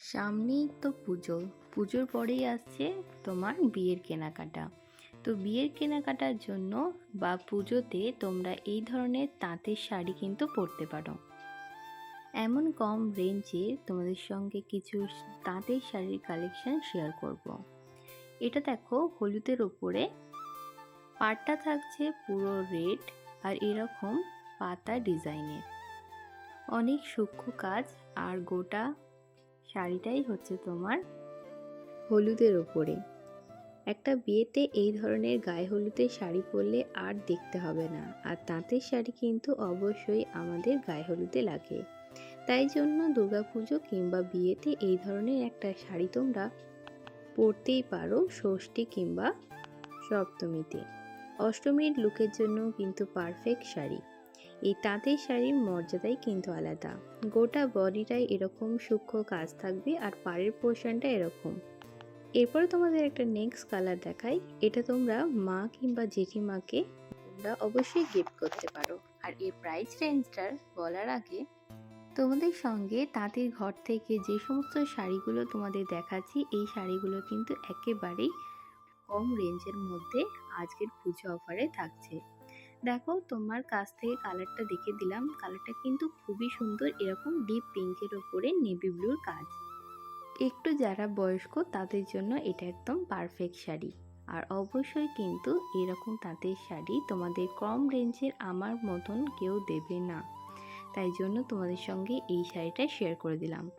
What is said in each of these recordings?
সামনেই তো পুজো। পুজোর পরেই আসছে তোমার বিয়ের কেনাকাটা। তো বিয়ের কেনাকাটার জন্য বা পুজোতে তোমরা এই ধরনের তাঁতের শাড়ি কিন্তু পরতে পারো। এমন কম রেঞ্জে তোমাদের সঙ্গে কিছু তাঁতের শাড়ির কালেকশন শেয়ার করব। এটা দেখো হলুদের ওপরে। পাটটা থাকছে পুরো রেড আর এরকম পাতা ডিজাইনের অনেক সূক্ষ্ম কাজ আর গোটা শাড়িটাই হচ্ছে তোমার হলুদের ওপরে। একটা বিয়েতে এই ধরনের গায়ে হলুদের শাড়ি পরলে আর দেখতে হবে না। আর তাঁতের শাড়ি কিন্তু অবশ্যই আমাদের গায়ে হলুদে লাগে। তাই জন্য দুর্গাপুজো কিংবা বিয়েতে এই ধরনের একটা শাড়ি তোমরা পরতেই পারো, ষষ্ঠী কিংবা সপ্তমীতে। অষ্টমীর লুকের জন্য কিন্তু পারফেক্ট শাড়ি। এই তাঁতের শাড়ির মর্যাদাই কিন্তু আলাদা। গোটা বডিটাই এরকম সূক্ষ্ম কাজ থাকবে আর পাড়ের পোর্শনটা এরকম। এরপরে তোমাদের একটা নেক্সট কালার দেখাই। এটা তোমরা মা কিংবা জেঠিমাকে তোমরা অবশ্যই গিফট করতে পারো। আর এই প্রাইস রেঞ্জটার বলার আগে তোমাদের সঙ্গে তাঁতের ঘর থেকে যে সমস্ত শাড়িগুলো তোমাদের দেখাচ্ছি, এই শাড়িগুলো কিন্তু একেবারেই কম রেঞ্জের মধ্যে আজকের পুজো অফারে থাকছে। দেখো তোমার কাছ থেকে কালারটা দেখে দিলাম। কালারটা কিন্তু খুবই সুন্দর, এরকম ডিপ পিঙ্কের ওপরে নেভি ব্লুর কাজ। একটু যারা বয়স্ক তাদের জন্য এটা একদম পারফেক্ট শাড়ি। আর অবশ্যই কিন্তু এরকম তাঁতের শাড়ি তোমাদের কম রেঞ্জের আমার মতন কেউ দেবে না। তাই জন্য তোমাদের সঙ্গে এই শাড়িটা শেয়ার করে দিলাম।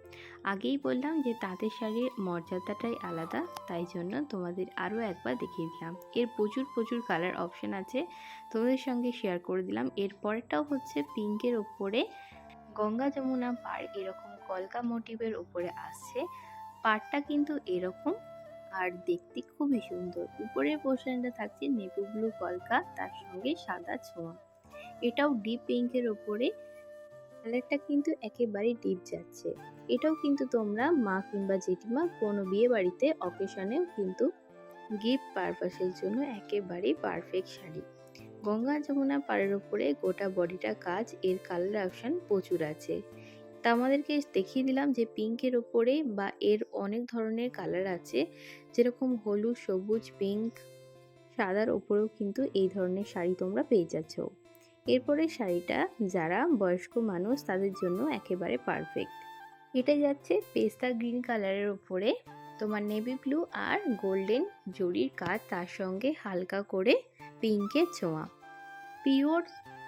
আগেই বললাম যে তাঁতের শাড়ির মর্যাদাটাই আলাদা, তাই জন্য তোমাদের আরও একবার দেখিয়ে দিলাম। এর প্রচুর প্রচুর কালার অপশান আছে, তোমাদের সঙ্গে শেয়ার করে দিলাম। এর পরেরটাও হচ্ছে পিঙ্কের ওপরে গঙ্গা যমুনা পাড়, এরকম কলকা মোটিভের ওপরে আসছে। পাড়টা কিন্তু এরকম, আর দেখতে খুবই সুন্দর। উপরের পোর্শনটা থাকছে নেভি ব্লু কলকা, তার সঙ্গে সাদা ছোঁয়া। এটাও ডিপ পিঙ্কের ওপরে কালারটা কিন্তু একেবারে ডিপ যাচ্ছে। এটাও কিন্তু তোমরা মা কিংবা জেঠিমা কোনো বিয়ে বাড়িতে অকেশনেও কিন্তু গিফট পারপাসের জন্য একেবারেই পারফেক্ট শাড়ি। গঙ্গা যমুনা পাড়ের ওপরে গোটা বডিটা কাজ, এর কালার অপশান প্রচুর আছে। তা আমাদেরকে দেখিয়ে দিলাম যে পিঙ্কের ওপরে বা এর অনেক ধরনের কালার আছে, যেরকম হলুদ, সবুজ পিঙ্ক সাদার ওপরেও কিন্তু এই ধরনের শাড়ি তোমরা পেয়ে যাচ্ছ। এরপরে শাড়িটা যারা বয়স্ক মানুষ তাদের জন্য একেবারে পারফেক্ট এটা যাচ্ছে পেস্তা গ্রিন কালারের ওপরে তোমার নেভি ব্লু আর গোল্ডেন জরির কাজ তার সঙ্গে হালকা করে পিঙ্কের ছোঁয়া। পিওর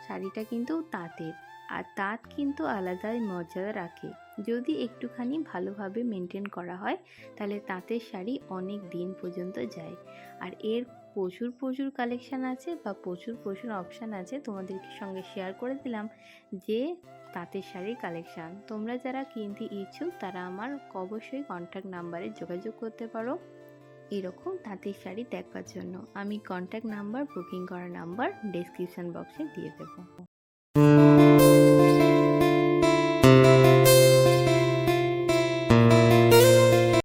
শাড়িটা কিন্তু তাঁতের, আর তাঁত কিন্তু আলাদাই মর্যাদা রাখে। যদি একটুখানি ভালোভাবে মেনটেন করা হয়, তাহলে তাঁতের শাড়ি অনেক দিন পর্যন্ত যায়। আর এর প্রচুর প্রচুর কালেকশান আছে বা প্রচুর প্রচুর অপশান আছে। তোমাদেরকে সঙ্গে শেয়ার করে দিলাম যে তাঁতের শাড়ির কালেকশান তোমরা যারা কিনতে ইচ্ছুক, তারা আমার অবশ্যই কন্ট্যাক্ট নাম্বারে যোগাযোগ করতে পারো। এরকম তাঁতের শাড়ি দেখবার জন্য। আমি কন্ট্যাক্ট নাম্বার বুকিং করার নাম্বার ডেসক্রিপশান বক্সে দিয়ে দেবো।